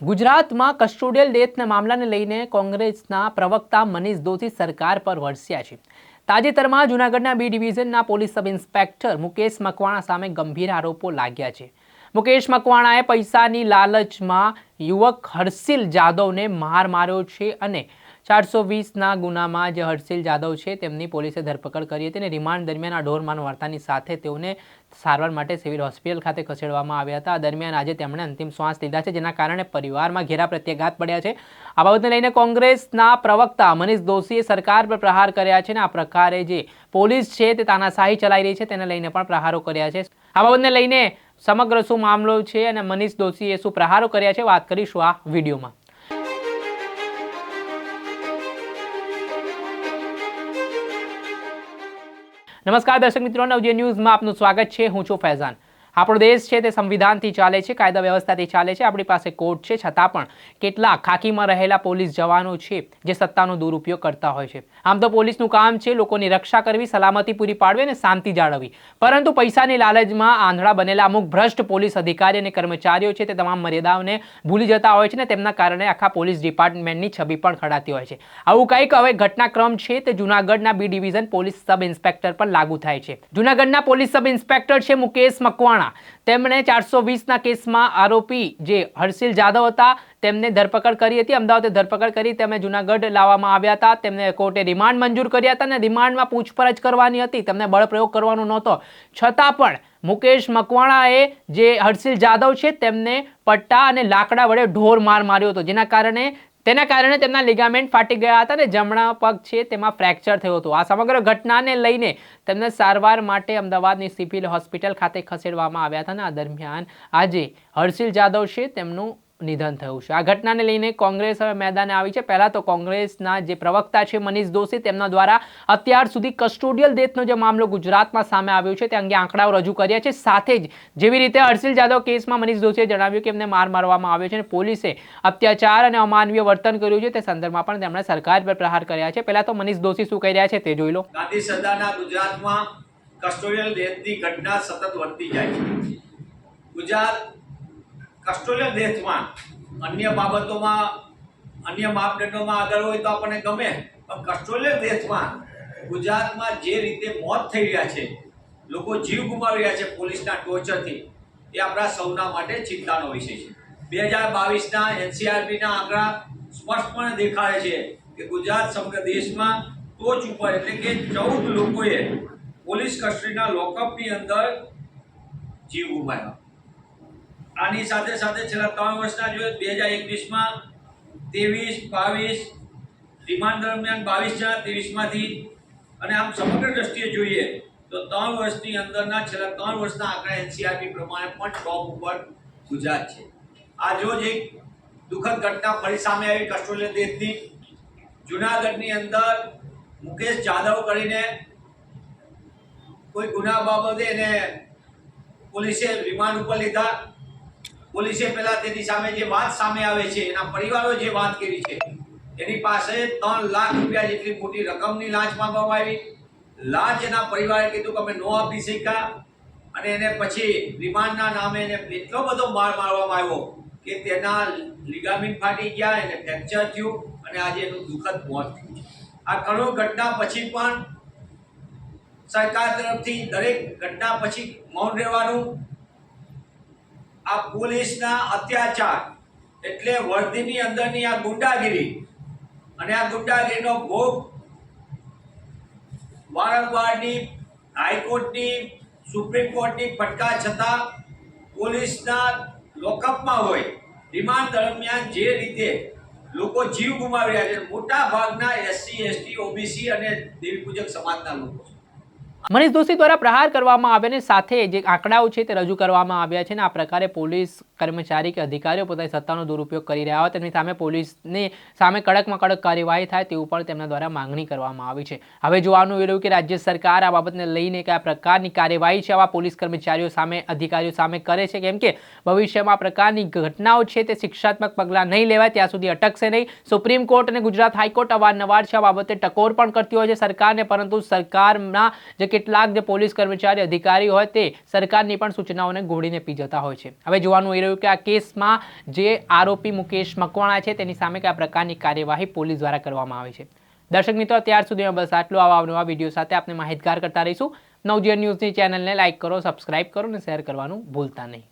ગુજરાતમાં કસ્ટોડિયલ ડેથના મામલાને લઈને કોંગ્રેસના પ્રવક્તા મનીષ દોશી સરકાર પર વરસ્યા છે. તાજેતરમાં જૂનાગઢના B ડિવિઝનના police sub inspector Mukesh Makwana સામે ગંભીર આરોપો લાગ્યા છે. મુકેશ મકવાણાએ પૈસાની લાલચમાં યુવક હર્ષિલ જાદવને માર માર્યો છે અને ચારસો વીસના ગુનામાં જે હર્ષિલ જાદવ છે, તેમની પોલીસે ધરપકડ કરી હતી અને રિમાન્ડ દરમિયાન આ ઢોરમાન વાર્તાની સાથે તેઓને સારવાર માટે સિવિલ હોસ્પિટલ ખાતે ખસેડવામાં આવ્યા હતા. દરમિયાન આજે તેમણે અંતિમ શ્વાસ લીધા છે, જેના કારણે પરિવારમાં ઘેરા પ્રત્યાઘાત પડ્યા છે. આ બાબતને લઈને કોંગ્રેસના પ્રવક્તા મનીષ દોશીએ સરકાર પર પ્રહાર કર્યા છે અને આ પ્રકારે જે પોલીસ છે તે તાનાશાહી ચલાવી રહી છે, તેને લઈને પણ પ્રહારો કર્યા છે. આ બાબતને લઈને સમગ્ર શું મામલો છે અને મનીષ દોશીએ શું પ્રહારો કર્યા છે, વાત કરીશું આ વિડીયોમાં. નમસ્કાર દર્શક મિત્રો નવજે ન્યૂઝમાં આપનું સ્વાગત છે. હું છું ફૈઝાન. આપણો દેશ છે તે સંવિધાનથી ચાલે છે, કાયદા વ્યવસ્થાથી ચાલે છે, આપણી પાસે કોર્ટ છે, છતાં પણ કેટલા ખાકીમાં રહેલા પોલીસ જવાનો છે જે સત્તાનો દુરુપયોગ કરતા હોય છે. આમ તો પોલીસનું કામ છે લોકોની રક્ષા કરવી, સલામતી પૂરી પાડવી અને શાંતિ જાળવવી. પરંતુ પૈસાની લાલચમાં આંધળા બનેલા અમુક ભ્રષ્ટ પોલીસ અધિકારી અને કર્મચારીઓ છે તે તમામ મર્યાદાઓને ભૂલી જતા હોય છે ને તેમના કારણે આખા પોલીસ ડિપાર્ટમેન્ટની છબી પણ ખડાતી હોય છે. આવું કંઈક હવે ઘટનાક્રમ છે તે જૂનાગઢના B division police sub inspector પર લાગુ થાય છે. જૂનાગઢના પોલીસ સબ ઇન્સ્પેક્ટર છે મુકેશ મકવાણા. તેમણે ચારસો વીસના કેસમાં આરોપી જે હર્ષિલ જાદવ હતા, તેમને ધરપકડ કરી હતી. અમદાવાદે ધરપકડ કરી તેમને જૂનાગઢ લાવવામાં આવ્યા હતા. તેમને કોર્ટે રિમાન્ડ મંજૂર કર્યા હતા અને રિમાન્ડમાં પૂછપરછ કરવાની હતી. તેમને બળપ્રયોગ કરવાનો નહોતો. છતાં પણ મુકેશ મકવાણાએ જે હર્ષિલ જાદવ છે, તેમને પટ્ટા અને લાકડા વડે ઢોર માર માર્યો હતો. જેના કારણે તેના કારણે તેમના લિગામેન્ટ ફાટી ગયા હતા અને જમણા પગ છે તેમાં ફ્રેક્ચર થયું હતું. આ સમગ્ર ઘટનાને લઈને તેમને સારવાર માટે અમદાવાદની સિવિલ હોસ્પિટલ ખાતે ખસેડવામાં આવ્યા હતા અને આ દરમિયાન આજે હર્ષિલ જાદવ છે તેમનું નિધન થયું છે. આ ઘટનાને લઈને કોંગ્રેસ હવે મેદાને આવી છે. પહેલા તો કોંગ્રેસના જે પ્રવક્તા છે મનીષ દોશી, તેમના દ્વારા અત્યાર સુધી કસ્ટોડિયલ ડેથનો જે મામલો ગુજરાતમાં સામે આવ્યો છે, તે અંગે આંકડાઓ રજૂ કર્યા છે. સાથે જ જેવી રીતે હર્ષિલ જાદવ કેસમાં મનીષ દોશીએ જણાવ્યું કે એમને માર મારવામાં આવ્યો છે અને પોલીસે અત્યાચાર અને અમાનવીય વર્તન કર્યું છે. તે સંદર્ભમાં પણ તેમણે સરકાર પર પ્રહાર કર્યા છે. પહેલાં તો મનીષ દોશી શું કહી રહ્યા છે તે જોઈ લો. ગાંધી સદાના ગુજરાતમાં કસ્ટોડિયલ ડેથની ઘટના સતત વધતી જાય છે. ગુજરાત કસ્ટોડિયલ ડેથમાં અન્ય બાબતોમાં, અન્ય માપદંડોમાં આગળ હોય તો આપણને ગમે. પણ ઓસ્ટ્રેલિયન દેશમાં ગુજરાતમાં જે રીતે મોત થઈ રહ્યા છે, લોકો જીવ ગુમાવી રહ્યા છે પોલીસના ટોર્ચરથી એ આપણા સૌના માટે ચિંતાનો વિષય છે. બે હજાર બાવીસના એનસીઆરબીના આંકડા સ્પષ્ટપણે દેખાડે છે કે ગુજરાત સમગ્ર દેશમાં ટોચ ઉપર એટલે કે ચૌદ લોકોએ પોલીસ કસ્ટડીના લોકઅપની અંદર જીવ ગુમાવ્યા. આની સાથે સાથે છેલ્લા ત્રણ વર્ષના જોઈએ બે હજાર એકવીસમાં ત્રેવીસ, બાવીસ, રિમાન્ડ દરમિયાન બાવીસ જણા ત્રેવીસમાંથી. અને આમ સમગ્ર દ્રષ્ટિએ જોઈએ તો ત્રણ વર્ષની અંદરના છેલ્લા ત્રણ વર્ષના આંકડા એનસીઆરબી પ્રમાણે પણ ટોપ ઉપર ગુજરાત છે. આ જો જ એક દુઃખદ ઘટના ફરી સામે આવી કસ્ટોડિયલ દેશની. જુનાગઢની અંદર મુકેશ જાદવ કરીને કોઈ ગુના બાબતે એને પોલીસે રિમાન્ડ ઉપર લીધા. પોલીસે પહેલા તેની સામે જે વાત સામે આવે છે, એના પરિવારો જે વાત કરી છે, એની પાસે ત્રણ લાખ રૂપિયા જેટલી મોટી રકમની લાંચ માંગવામાં આવી. લાંચ એના પરિવારે કીધું કે અમે નો આપી શક્યા અને એને પછી રિમાન્ડના નામે એને એટલો બધો માર મારવામાં આવ્યો કે તેના લિગામિન ફાટી ગયા, એને ફ્રેક્ચર થયું અને આજે એનું દુઃખદ મોત થયું આ કરુણ ઘટના પછી પણ સરકાર તરફથી દરેક ઘટના પછી મૌન રહેવાનું આ પોલીસના અત્યાચાર એટલે વર્ધીની અંદરની આ ગુંડાગીરી અને આ ગુંડાગીરીનો ભોગ વારંવારની હાઈકોર્ટની, સુપ્રીમ કોર્ટની ફટકાર છતાં પોલીસના લોકઅપમાં હોય, રિમાન્ડ દરમિયાન જે રીતે લોકો જીવ ગુમાવી રહ્યા છે મોટા ભાગના એસસી, એસટી, ઓબીસી અને દેવી સમાજના લોકો છે. મનીષ દોશી દ્વારા પ્રહાર કરવામાં આવ્યા સાથે જે આંકડાઓ છે તે રજૂ કરવામાં આવ્યા છે અને આ પ્રકારે પોલીસ કર્મચારી કે અધિકારીઓ પોતાની સત્તાનો દુરુપયોગ કરી રહ્યા હોય તેમની સામે પોલીસની સામે કડકમાં કડક કાર્યવાહી થાય તેવું પણ તેમના દ્વારા માંગણી કરવામાં આવી છે. હવે જોવાનું એ રહ્યું કે રાજ્ય સરકાર આ બાબતને લઈને કયા પ્રકારની કાર્યવાહી છે આવા પોલીસ કર્મચારીઓ સામે, અધિકારીઓ સામે કરે છે? કેમ કે ભવિષ્યમાં આ પ્રકારની ઘટનાઓ છે તે શિક્ષાત્મક પગલાં નહીં લેવાય, ત્યાં સુધી અટકશે નહીં. સુપ્રીમ કોર્ટ અને ગુજરાત હાઈકોર્ટ અવારનવાર છે આ બાબતે ટકોર પણ કરતી હોય છે સરકારને, પરંતુ સરકારના જે કેટલાક જે પોલીસ કર્મચારી, અધિકારી હોય તે સરકારની પણ સૂચનાઓને ઘોડીને પી જતા હોય છે. હવે જોવાનું એ રહ્યું કે આ કેસમાં જે આરોપી મુકેશ મકવાણા છે, તેની સામે કયા પ્રકારની કાર્યવાહી પોલીસ દ્વારા કરવામાં આવે છે. દર્શક મિત્રો, અત્યાર સુધીમાં બસ આટલું. આવા નવા વીડિયો સાથે આપણે માહિતગાર કરતા રહીશું. નવજીવન ન્યૂઝની ચેનલને લાઇક કરો, સબસ્ક્રાઇબ કરો અને શેર કરવાનું ભૂલતા નહીં.